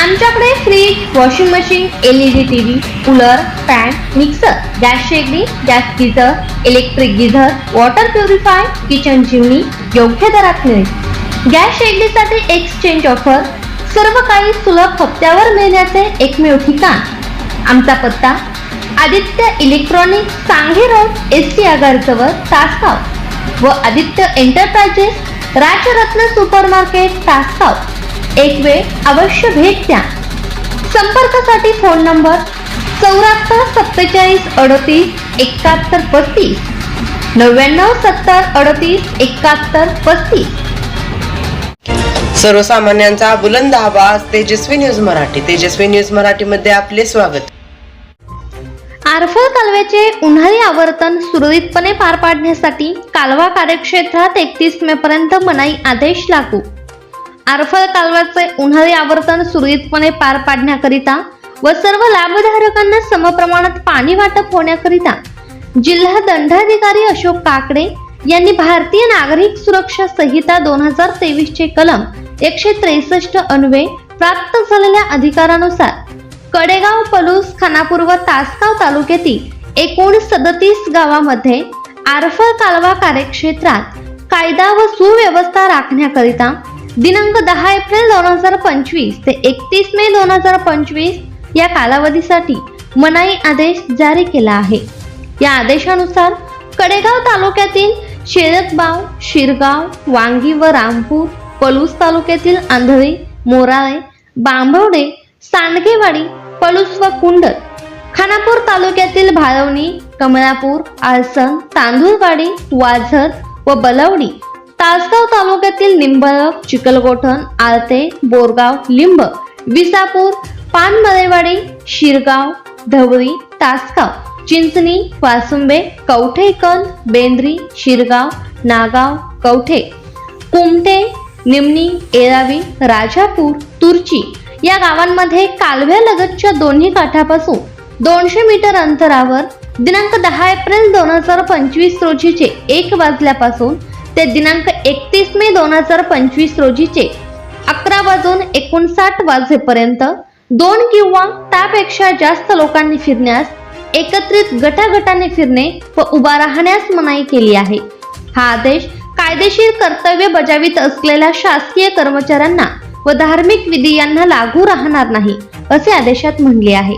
आमच्याकडे fridge washing machine LED TV cooler fan mixer gas शेगडी gas geyser electric geyser water purify kitchen chimney योग्य दरात मिळेल. Gas शेगडीसाठी exchange offer सर्व काही सुलभ हप्त्यावर मिळण्याचे एकमेव ठिकाण. आमचा पत्ता आदित्य इलेक्ट्रॉनिक सांगे रोड एस टी आगारजवळ तासगाव. व Aditya enterprises Rajratna super market Tasgaon. एक वेळ अवश्य भेट द्या. संपर्कासाठी फोन नंबर चौऱ्याहत्तर सत्तेचाळीस अडतीस एकाहत्तर पस्तीस नव्याण्णव सत्तर अडतीस एकाहत्तर पस्तीस. सर्वसामान्यांचा बुलंद आवाज तेजस्वी न्यूज मराठी. तेजस्वी न्यूज मराठीमध्ये आपले स्वागत. आरफळ कालव्याचे उन्हाळी आवर्तन सुरळीतपणे पार पाडण्यासाठी कालवा कार्यक्षेत्रात एकतीस मे पर्यंत मनाई आदेश लागू. आरफळ कालव्याचे उन्हाळी आवर्तन सुरळीतपणे पार पाडण्याकरिता व सर्व लाभधारकांना समप्रमाणात पाणी वाटप होण्याकरिता जिल्हा दंडाधिकारी अशोक काकडे यांनी भारतीय नागरिक सुरक्षा संहिता दोन हजार तेवीस चे कलम एकशे त्रेसष्ट अन्वे प्राप्त झालेल्या अधिकारानुसार कडेगाव पलूस खानापूर व तासगाव तालुक्यातील एकूण सदतीस गावामध्ये आरफळ कालवा कार्यक्षेत्रात कायदा व सुव्यवस्था राखण्याकरिता दिनांक दहा एप्रिल दोन हजार पंचवीस ते एकतीस मे दोन हजार पंचवीस या कालावधीसाठी मनाई आदेश जारी केला आहे. या आदेशानुसार कडेगाव तालुक्यातील शेळतबाव शिरगाव वांगी व रामपूर पलूस तालुक्यातील आंधळी मोराळे बांभवडे सांडगेवाडी पलूस व कुंडल खानापूर तालुक्यातील भाळवणी कमळापूर आळसण तांदूळवाडी वाझर व बलवडी तासगाव तालुक्यातील निंबळक चिखलगोठण आळते बोरगाव लिंब विसापूर पानमलेवाडी शिरगाव धवळी तासगाव चिंचणी वासुंबे कवठेकल बेंद्री शिरगाव नागाव कवठे कुमटे निमणी एरावी राजापूर तुर्ची या गावांमध्ये कालव्यालगतच्या दोन्ही काठापासून दोनशे मीटर अंतरावर दिनांक दहा एप्रिल दोन हजार पंचवीस रोजीचे एक वाजल्यापासून ते दिनांक एकतीस मे दोन हजार पंचवीस रोजीचे अकरा वाजून एकोणसाठ वाजेपर्यंत दोन किंवा त्यापेक्षा जास्त लोकांनी फिरण्यास एकत्रित गटागटाने फिरणे व उभा राहण्यास मनाई केली आहे. हा आदेश कायदेशीर कर्तव्य बजावित असलेल्या शासकीय कर्मचाऱ्यांना व धार्मिक विधी यांना लागू राहणार नाही असे आदेशात म्हणले आहे.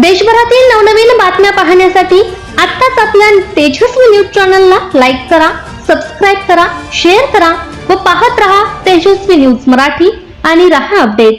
देशभरातील नवनवीन बातम्या पाहण्यासाठी आत्ताच आपल्या तेजस्वी न्यूज चॅनलला लाईक करा. करा शेअर करा व पाहत रहा तेजस्वी न्यूज मराठी आणि रहा अपडेट